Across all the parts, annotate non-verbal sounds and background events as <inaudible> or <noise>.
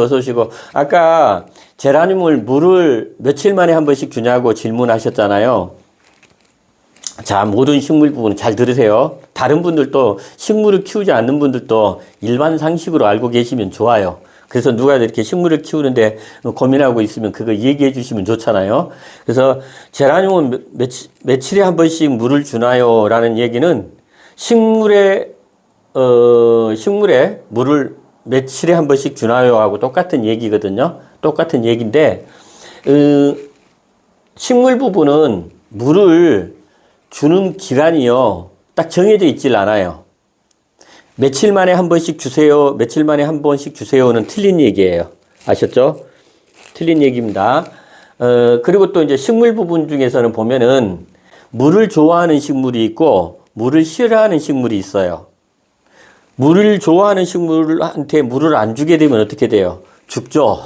어서 오시고 아까 제라늄을 물을 며칠 만에 한 번씩 주냐고 질문하셨잖아요. 자, 모든 식물 부분은 잘 들으세요. 다른 분들도 식물을 키우지 않는 분들도 일반 상식으로 알고 계시면 좋아요. 그래서 누가 이렇게 식물을 키우는데 고민하고 있으면 그거 얘기해 주시면 좋잖아요. 그래서 제라늄은 며칠, 며칠에 한 번씩 물을 주나요? 라는 얘기는 식물에, 어, 식물에 물을 며칠에 한 번씩 주나요? 하고 똑같은 얘기거든요. 똑같은 얘기인데, 어, 식물 부분은 물을 주는 기간이요. 딱 정해져 있질 않아요. 며칠 만에 한 번씩 주세요. 며칠 만에 한 번씩 주세요는 틀린 얘기예요. 아셨죠? 틀린 얘기입니다. 어, 그리고 또 이제 식물 부분 중에서는 보면은 물을 좋아하는 식물이 있고 물을 싫어하는 식물이 있어요. 물을 좋아하는 식물한테 물을 안 주게 되면 어떻게 돼요? 죽죠.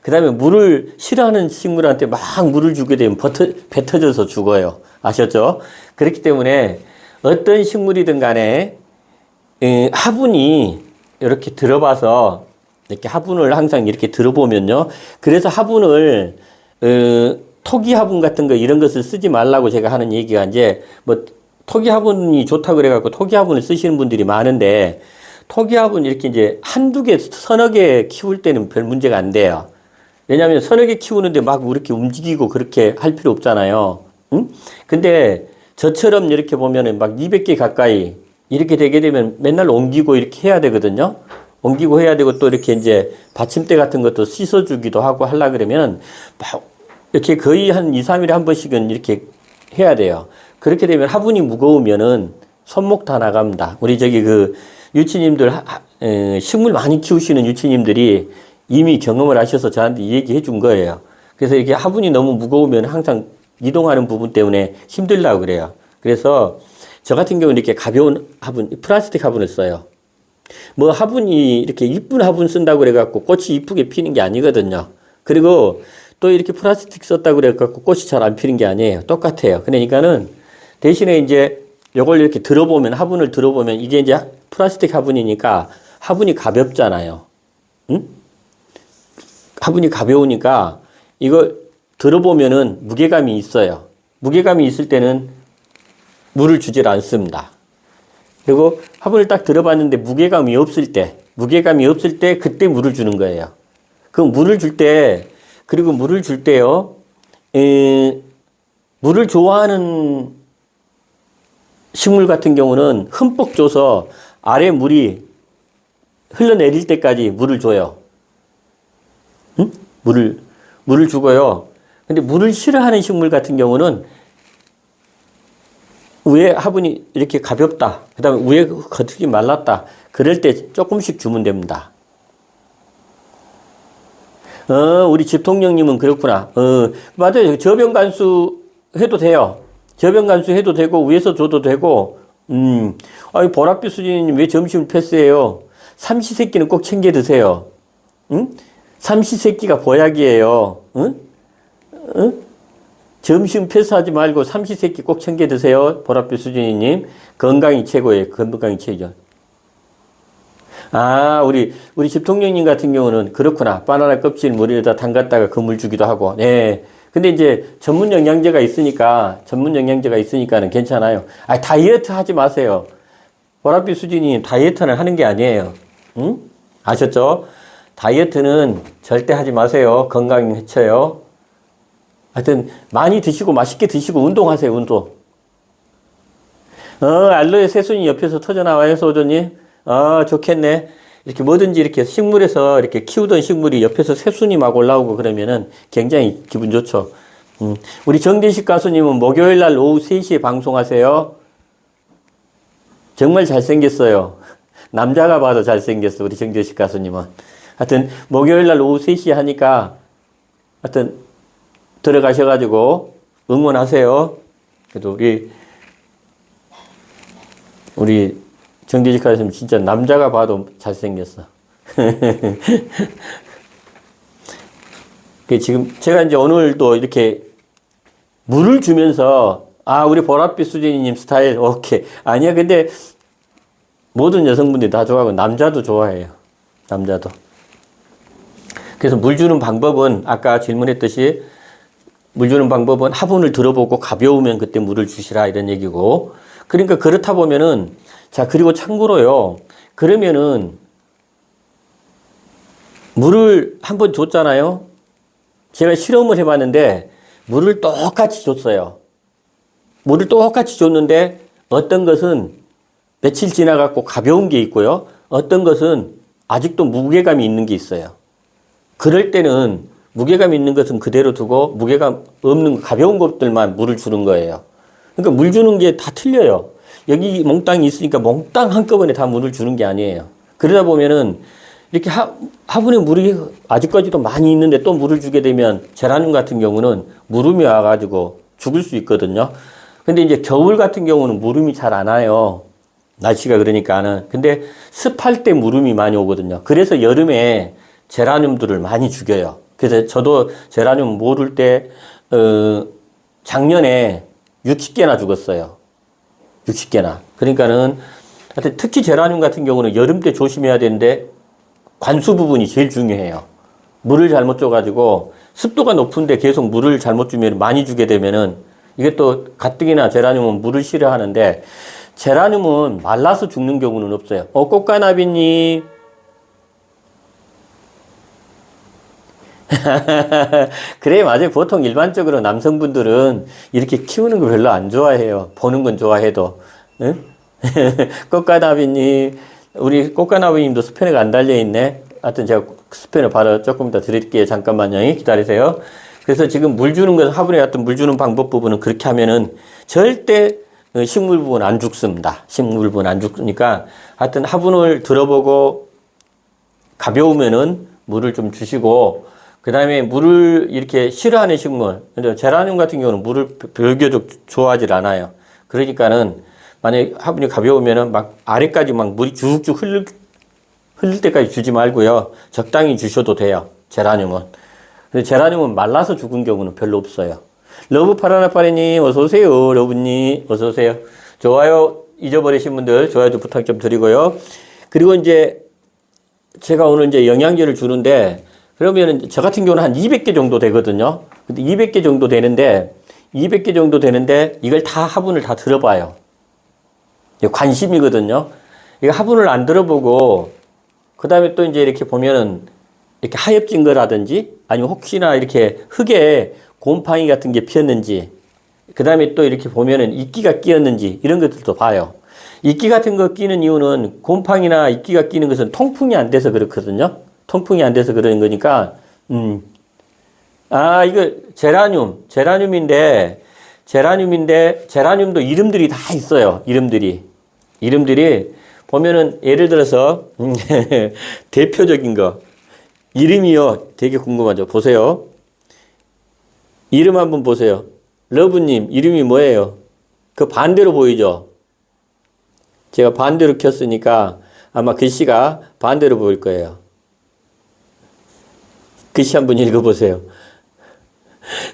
그 다음에 물을 싫어하는 식물한테 막 물을 주게 되면 버터, 배 터져서 죽어요. 아셨죠? 그렇기 때문에 어떤 식물이든 간에 에, 화분이 이렇게 들어봐서 이렇게 화분을 항상 이렇게 들어보면요. 그래서 화분을 어, 토기 화분 같은 거 이런 것을 쓰지 말라고 제가 하는 얘기가 이제 뭐 토기 화분이 좋다 그래갖고 토기 화분을 쓰시는 분들이 많은데 토기 화분 이렇게 이제 한두 개, 서너 개 키울 때는 별 문제가 안 돼요. 왜냐하면 서너 개 키우는데 막 이렇게 움직이고 그렇게 할 필요 없잖아요. 응? 근데 저처럼 이렇게 보면은 막 200개 가까이 이렇게 되게 되면 맨날 옮기고 이렇게 해야 되거든요. 옮기고 해야 되고 또 이렇게 이제 받침대 같은 것도 씻어주기도 하고 하려 그러면 막 이렇게 거의 한 2, 3일에 한 번씩은 이렇게 해야 돼요. 그렇게 되면 화분이 무거우면은 손목 다 나갑니다. 우리 저기 그 유치님들 식물 많이 키우시는 유치님들이 이미 경험을 하셔서 저한테 얘기해 준 거예요. 그래서 이게 화분이 너무 무거우면 항상 이동하는 부분 때문에 힘들다고 그래요. 그래서 저 같은 경우는 이렇게 가벼운 화분, 플라스틱 화분을 써요. 뭐 화분이 이렇게 이쁜 화분 쓴다고 그래갖고 꽃이 이쁘게 피는 게 아니거든요. 그리고 또 이렇게 플라스틱 썼다고 그래갖고 꽃이 잘 안 피는 게 아니에요. 똑같아요. 그러니까는 대신에 이제 요걸 이렇게 들어보면 화분을 들어보면 이게 이제 플라스틱 화분이니까 화분이 가볍잖아요. 응? 화분이 가벼우니까 이걸 들어보면은 무게감이 있어요. 무게감이 있을 때는 물을 주질 않습니다. 그리고 화분을 딱 들어봤는데 무게감이 없을 때, 무게감이 없을 때 그때 물을 주는 거예요. 그 물을 줄 때, 그리고 물을 줄 때요, 에, 물을 좋아하는 식물 같은 경우는 흠뻑 줘서 아래 물이 흘러내릴 때까지 물을 줘요. 응? 물을, 물을 주고요. 근데 물을 싫어하는 식물 같은 경우는 위에 화분이 이렇게 가볍다. 그 다음에 위에 겉흙이 말랐다. 그럴 때 조금씩 주면 됩니다. 어, 우리 집통령님은 그렇구나. 어, 맞아요. 저변 간수 해도 돼요. 저변 간수 해도 되고, 위에서 줘도 되고, 음, 아이, 보랏빛 수진님 왜 점심을 패스해요? 삼시세끼는 꼭 챙겨 드세요. 응? 삼시세끼가 보약이에요. 응? 응? 점심 패스하지 말고 삼시세끼 꼭 챙겨 드세요. 보랏빛 수진이님. 건강이 최고예요. 건강이 최죠. 아, 우리, 우리 집통령님 같은 경우는 그렇구나. 바나나 껍질 물에다 담갔다가 그물 주기도 하고. 네. 근데 이제 전문 영양제가 있으니까, 전문 영양제가 있으니까는 괜찮아요. 아, 다이어트 하지 마세요. 보랏빛 수진이 다이어트는 하는 게 아니에요. 응? 아셨죠? 다이어트는 절대 하지 마세요. 건강 해쳐요. 하여튼, 많이 드시고 맛있게 드시고 운동하세요, 운동. 어, 알로에 새순이 옆에서 터져나와요, 소조님. 아, 좋겠네. 이렇게 뭐든지 이렇게 식물에서 이렇게 키우던 식물이 옆에서 새순이 막 올라오고 그러면은 굉장히 기분 좋죠. 음, 우리 정대식 가수님은 목요일 날 오후 3시에 방송하세요. 정말 잘생겼어요. 남자가 봐도 잘생겼어, 우리 정대식 가수님은. 하여튼, 목요일 날 오후 3시에 하니까, 하여튼, 들어가셔가지고 응원하세요. 그래도 우리, 우리 가수님 진짜 남자가 봐도 잘생겼어. 그 지금 제가 이제 오늘도 이렇게 물을 주면서 아 우리 보랏빛 수진이님 스타일 오케이. 아니야 근데 모든 여성분들이 다 좋아하고 남자도 좋아해요. 남자도. 그래서 물 주는 방법은 아까 질문했듯이 물 주는 방법은 화분을 들어보고 가벼우면 그때 물을 주시라 이런 얘기고. 그러니까 그렇다 보면은 자 그리고 참고로요. 그러면은 물을 한 번 줬잖아요. 제가 실험을 해봤는데 물을 똑같이 줬어요. 물을 똑같이 줬는데 어떤 것은 며칠 지나갖고 가벼운 게 있고요. 어떤 것은 아직도 무게감이 있는 게 있어요. 그럴 때는 무게감 있는 것은 그대로 두고 무게감 없는 가벼운 것들만 물을 주는 거예요. 그러니까 물 주는 게 다 틀려요. 여기 몽땅이 있으니까 몽땅 한꺼번에 다 물을 주는 게 아니에요. 그러다 보면은 이렇게 하, 화분에 물이 아직까지도 많이 있는데 또 물을 주게 되면 제라늄 같은 경우는 무름이 와가지고 죽을 수 있거든요. 근데 이제 겨울 같은 경우는 무름이 잘 안 와요. 날씨가 그러니까는. 근데 습할 때 무름이 많이 오거든요. 그래서 여름에 제라늄들을 많이 죽여요. 그래서 저도 제라늄 모를 때, 어, 작년에 60개나 죽었어요. 60개나. 그러니까는, 하여튼 특히 제라늄 같은 경우는 여름 때 조심해야 되는데, 관수 부분이 제일 중요해요. 물을 잘못 줘가지고, 습도가 높은데 계속 물을 잘못 주면 많이 주게 되면은, 이게 또 가뜩이나 제라늄은 물을 싫어하는데, 제라늄은 말라서 죽는 경우는 없어요. 어, 꽃가나비님, <laughs> 그래, 맞아요. 보통 일반적으로 남성분들은 이렇게 키우는 거 별로 안 좋아해요. 보는 건 좋아해도. 응? <laughs> 꽃가나비님, 우리 꽃가나비님도 스패너가 안 달려있네. 하여튼 제가 스패너 바로 조금 더 드릴게요. 잠깐만요. 기다리세요. 그래서 지금 물 주는 것, 화분에 같은 물 주는 방법 부분은 그렇게 하면은 절대 어, 식물 부분 안 죽습니다. 식물 부분 안 죽으니까 하여튼 화분을 들어보고 가벼우면은 물을 좀 주시고 그 다음에 물을 이렇게 싫어하는 식물, 제라늄 같은 경우는 물을 비교적 좋아하질 않아요. 그러니까는 만약에 화분이 가벼우면은 막 아래까지 막 물이 쭉쭉 흘릴, 흘릴 때까지 주지 말고요. 적당히 주셔도 돼요. 제라늄은. 근데 제라늄은 말라서 죽은 경우는 별로 없어요. 러브 파라나파리님 어서오세요. 러브님 어서오세요. 좋아요 잊어버리신 분들 좋아요 좀 부탁 좀 드리고요. 그리고 이제 제가 오늘 이제 영양제를 주는데 그러면은 저 같은 경우는 한 200개 정도 되거든요. 근데 200개 정도 되는데 200개 정도 되는데 이걸 다 화분을 다 들어봐요. 관심이거든요. 이거 화분을 안 들어보고 그 다음에 또 이제 이렇게 보면은 이렇게 하엽진 거라든지 아니면 혹시나 이렇게 흙에 곰팡이 같은 게 피었는지 그 다음에 또 이렇게 보면은 이끼가 끼었는지 이런 것들도 봐요. 이끼 같은 거 끼는 이유는 곰팡이나 이끼가 끼는 것은 통풍이 안 돼서 그렇거든요. 통풍이 안 돼서 그러는 거니까, 음. 아, 이거 제라늄, 제라늄인데, 제라늄인데, 제라늄도 이름들이 다 있어요. 이름들이. 이름들이, 보면은, 예를 들어서, <laughs> 대표적인 거. 이름이요. 되게 궁금하죠. 보세요. 이름 한번 보세요. 러브님, 이름이 뭐예요? 그 반대로 보이죠? 제가 반대로 켰으니까 아마 글씨가 반대로 보일 거예요. 글씨 한번 읽어보세요.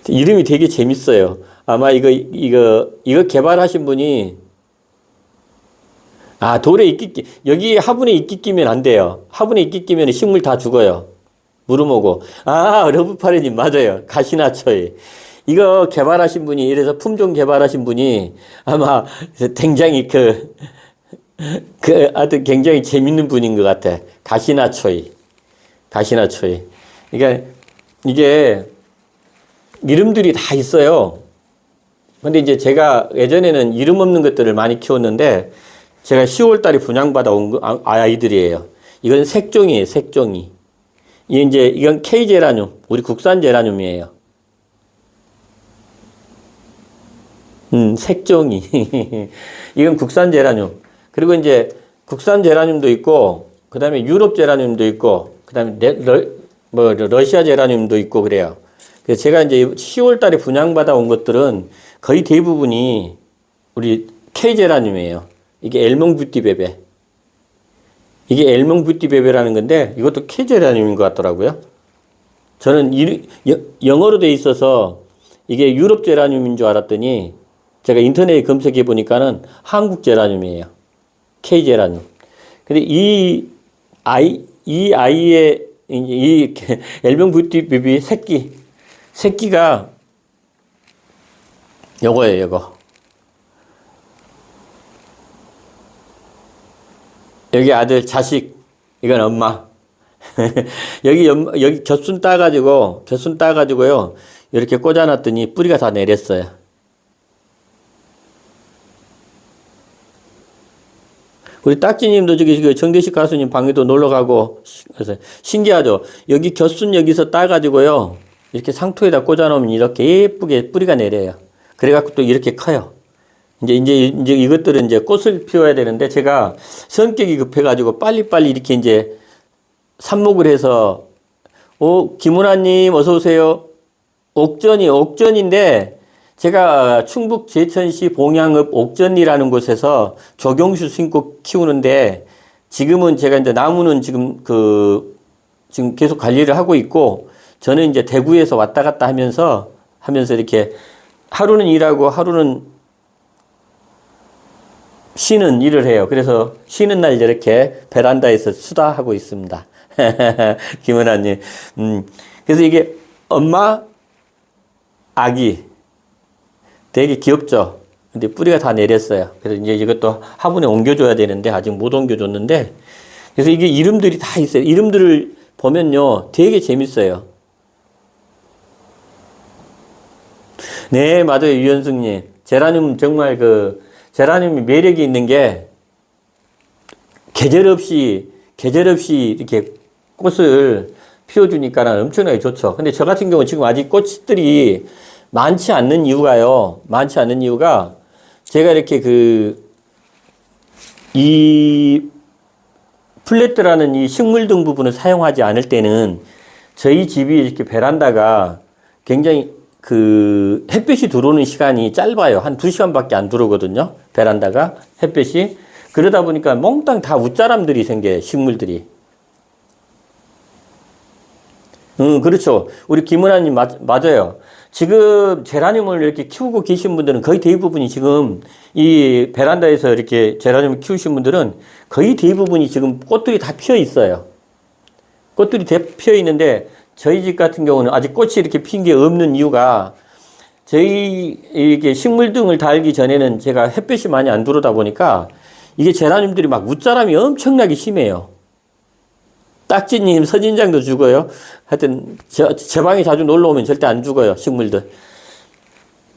이름이 되게 재밌어요. 아마 이거, 이거, 이거 개발하신 분이, 아, 돌에 이끼 끼, 여기 화분에 이끼 끼면 안 돼요. 화분에 이끼 끼면 식물 다 죽어요. 오고. 아, 러브파레님, 맞아요. 가시나초에. 이거 개발하신 분이, 이래서 품종 개발하신 분이 아마 굉장히 그, 그, 하여튼 굉장히 재밌는 분인 것 같아. 가시나초이. 가시나초이. 그러니까 이게 이름들이 다 있어요. 근데 이제 제가 예전에는 이름 없는 것들을 많이 키웠는데 제가 10월 달에 분양받아 온 아, 아이들이에요. 이건 색종이에요, 색종이. 이 이제 이건 K 제라늄, 우리 국산 제라늄이에요. 음, 색종이. <laughs> 이건 국산 제라늄. 그리고 이제 국산 제라늄도 있고, 그 다음에 유럽 제라늄도 있고, 그 다음에 뭐 러시아 제라늄도 있고 그래요. 그래서 제가 이제 10월 달에 분양받아 온 것들은 거의 대부분이 우리 K 제라늄이에요. 이게 엘몽 뷰티 베베. 이게 엘몽 뷰티 베베라는 건데 이것도 K 제라늄인 것 같더라고요. 저는 이, 영어로 돼 있어서 이게 유럽 제라늄인 줄 알았더니 제가 인터넷에 검색해 보니까는 한국 제라늄이에요. K 제라늄. 근데 이 아이 이 아이의 이, 이 엘병 뷰티비비 새끼 새끼가 요거예요, 요거. 여기 아들, 자식, 이건 엄마. <laughs> 여기 연, 여기 곁순 따가지고, 곁순 따가지고요, 이렇게 꽂아놨더니 뿌리가 다 내렸어요. 우리 딱지님도 저기 그 정대식 가수님 방에도 놀러 가고, 신기하죠? 여기 곁순 여기서 따가지고요, 이렇게 상토에다 꽂아놓으면 이렇게 예쁘게 뿌리가 내려요. 그래갖고 또 이렇게 커요. 이제, 이제, 이제 이것들은 이제 꽃을 피워야 되는데 제가 성격이 급해가지고 빨리빨리 이렇게 이제 삽목을 해서, 오, 김은아님 어서 오세요. 옥전이, 옥전인데 제가 충북 제천시 봉양읍 옥전이라는 곳에서 조경수 신고 키우는데 지금은 제가 이제 나무는 지금 그, 지금 계속 관리를 하고 있고 저는 이제 대구에서 왔다 갔다 하면서 하면서 이렇게 하루는 일하고 하루는 쉬는 일을 해요. 그래서 쉬는 날 이렇게 베란다에서 수다하고 있습니다. <laughs> 김은아님. 음, 그래서 이게 엄마, 아기. 되게 귀엽죠? 근데 뿌리가 다 내렸어요. 그래서 이제 이것도 화분에 옮겨줘야 되는데 아직 못 옮겨줬는데 그래서 이게 이름들이 다 있어요. 이름들을 보면요. 되게 재밌어요. 네, 맞아요. 유현승님. 제라늄 정말 그, 제라늄이 매력이 있는 게, 계절 없이, 계절 없이 이렇게 꽃을 피워주니까는 엄청나게 좋죠. 근데 저 같은 경우는 지금 아직 꽃들이 많지 않는 이유가요. 많지 않는 이유가, 제가 이렇게 그, 이, 플랫드라는 이 식물 등 부분을 사용하지 않을 때는 저희 집이 이렇게 베란다가 굉장히 그 햇빛이 들어오는 시간이 짧아요. 한두 시간밖에 안 들어오거든요. 베란다가 햇빛이. 그러다 보니까 몽땅 다 웃자람들이 생겨요. 식물들이. 음, 그렇죠. 우리 김은아님 맞, 맞아요. 지금 제라늄을 이렇게 키우고 계신 분들은 거의 대부분이 지금 이 베란다에서 이렇게 제라늄을 키우신 분들은 거의 대부분이 지금 꽃들이 다 피어 있어요. 꽃들이 다 피어 있는데 저희 집 같은 경우는 아직 꽃이 이렇게 핀 게 없는 이유가 저희 이게 식물 등을 달기 전에는 제가 햇빛이 많이 안 들어오다 보니까 이게 제라늄들이 막 웃자람이 엄청나게 심해요. 딱지님 선인장도 죽어요. 하여튼 저, 제 방에 자주 놀러 오면 절대 안 죽어요 식물들.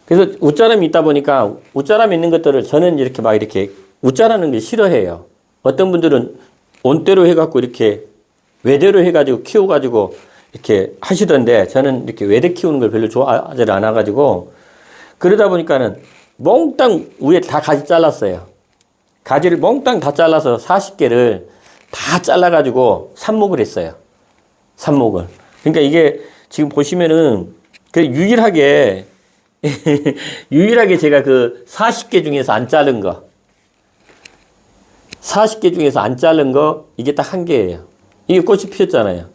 그래서 웃자람이 있다 보니까 웃자람이 있는 것들을 저는 이렇게 막 이렇게 웃자라는 걸 싫어해요. 어떤 분들은 온대로 해갖고 이렇게 외대로 해가지고 키워가지고 이렇게 하시던데 저는 이렇게 외대 키우는 걸 별로 좋아하지 않아가지고 그러다 보니까는 몽땅 위에 다 가지 잘랐어요. 가지를 몽땅 다 잘라서 40개를 다 잘라가지고 삽목을 했어요. 삽목을. 그러니까 이게 지금 보시면은 그 유일하게 <laughs> 유일하게 제가 그 40개 중에서 안 자른 거 40개 중에서 안 자른 거 이게 딱 한 개예요. 이게 꽃이 피었잖아요.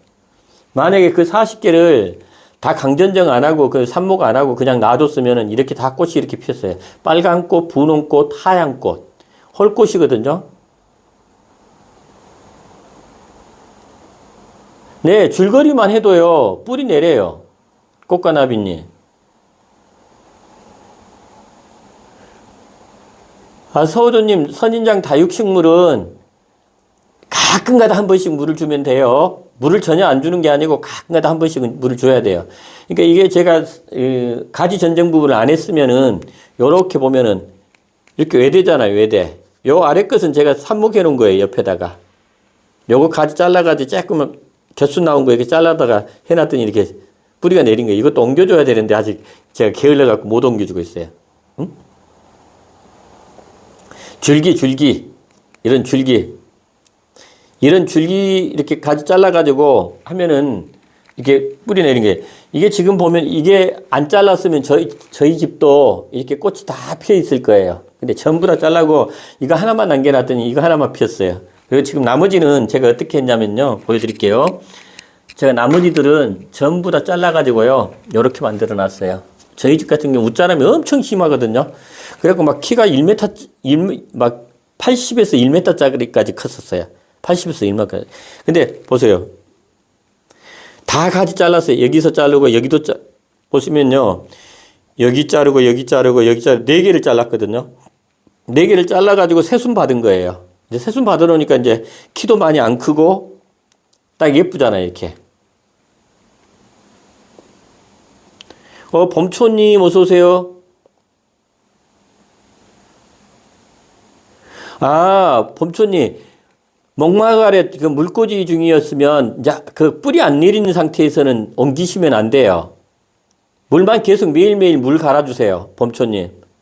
만약에 그 40개를 다 강전정 안 하고 그 삽목 안 하고 그냥 놔뒀으면은 이렇게 다 꽃이 이렇게 피었어요. 빨간 꽃, 분홍 꽃, 하얀 꽃. 홀꽃이거든요. 네, 줄거리만 해도요. 뿌리 내려요. 꽃과 나비님. 아, 서우조님, 선인장 다육식물은 가끔가다 한 번씩 물을 주면 돼요. 물을 전혀 안 주는 게 아니고 가끔가다 한 번씩은 물을 줘야 돼요. 그러니까 이게 제가 그 가지 전쟁 부분을 안 했으면은 요렇게 보면은 이렇게 외대잖아요, 외대. 요 아래 것은 제가 삽목해 놓은 거예요, 옆에다가. 요거 가지 잘라가지고 조금 곁순 나온 거 이렇게 잘라다가 해놨더니 이렇게 뿌리가 내린 거예요. 이것도 옮겨줘야 되는데 아직 제가 게을러갖고 못 옮겨주고 있어요. 응? 줄기, 줄기. 이런 줄기. 이런 줄기 이렇게 가지 잘라가지고 하면은 이렇게 뿌리 내린 게 이게 지금 보면 이게 안 잘랐으면 저희, 저희 집도 이렇게 꽃이 다 피어 있을 거예요. 근데 전부 다 잘라고 이거 하나만 남겨놨더니 이거 하나만 피었어요. 그리고 지금 나머지는 제가 어떻게 했냐면요. 보여드릴게요. 제가 나머지들은 전부 다 잘라가지고요. 이렇게 만들어 놨어요. 저희 집 같은 경우 웃자람이 엄청 심하거든요. 그래갖고 막 키가 1m, 1, 막 80에서 1m짜리까지 컸었어요. 80에서 1m까지. 근데 보세요. 다 가지 잘랐어요. 여기서 자르고 여기도 자, 보시면요. 여기 자르고 여기 자르고 여기 자르고 네 개를 잘랐거든요. 네 개를 잘라가지고 새순 받은 거예요. 이제 새순 받으러니까 이제 키도 많이 안 크고 딱 예쁘잖아요. 이렇게. 어, 범초님 어서 오세요. 아, 범초님. 목마가래 그 물꽂이 중이었으면 이제 그 뿌리 안 내리는 상태에서는 옮기시면 안 돼요. 물만 계속 매일매일 물 갈아주세요. 범초님.